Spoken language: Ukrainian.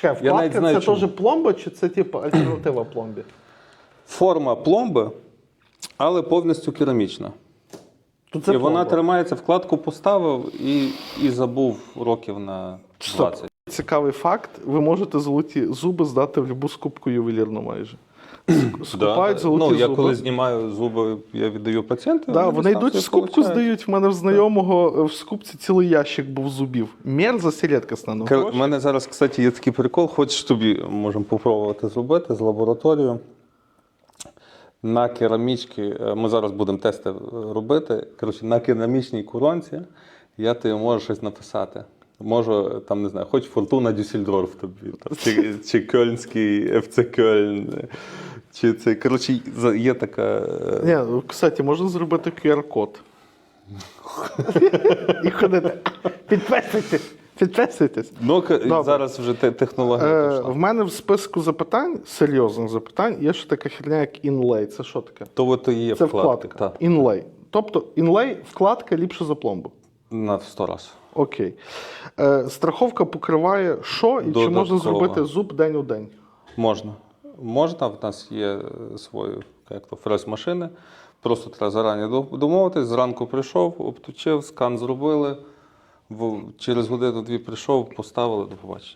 Чекай, вкладка знаю, це чому. теж пломба, чи це типу альтернатива пломбі? Форма пломби, але повністю керамічна. То це і вона тримається, вкладку поставив і, і забув років на 20. Цікавий факт: ви можете золоті зуби здати в будь-яку скупку ювелірну майже. Ск- Скупають Да. золоті ну, я зуби. коли знімаю зуби, я віддаю пацієнту. Да, вони йдуть в скупку, здають. В мене в знайомого е, в скупці цілий ящик був зубів. Мерзость і рідкісна. У мене зараз, кстати, є такий прикол, хочеш тобі можемо попробувати зробити з лабораторією. На керамічці, е, ми зараз будемо тести е, робити. Коротше, на керамічній коронці я тобі можу щось написати. Можу, е, там, не знаю, хоч Фортуна Дюссельдорф тобі, там, чи, чи Кельнський ФЦ Кельн. Чи це, коротше, є така. е, Ні, ну, кстати, можна зробити QR-код. І ходити. Підписуйтесь. Підписуйтесь. Ну, Добре. зараз вже те- технологія Е, в мене в списку запитань, серйозних запитань, є ще така херня, як інлей. Це що таке? То от і є Це вкладка. Так, Інлей. Тобто інлей вкладка ліпше за пломбу. На 100 раз. Окей. Е, страховка покриває що і чи можна Додатково. зробити зуб день у день? Можна. Можна, в нас є свої як то, фрез-машини. Просто треба зарані до- домовитись. Зранку прийшов, обточив, скан зробили. Через годину-дві прийшов, поставили до побачення.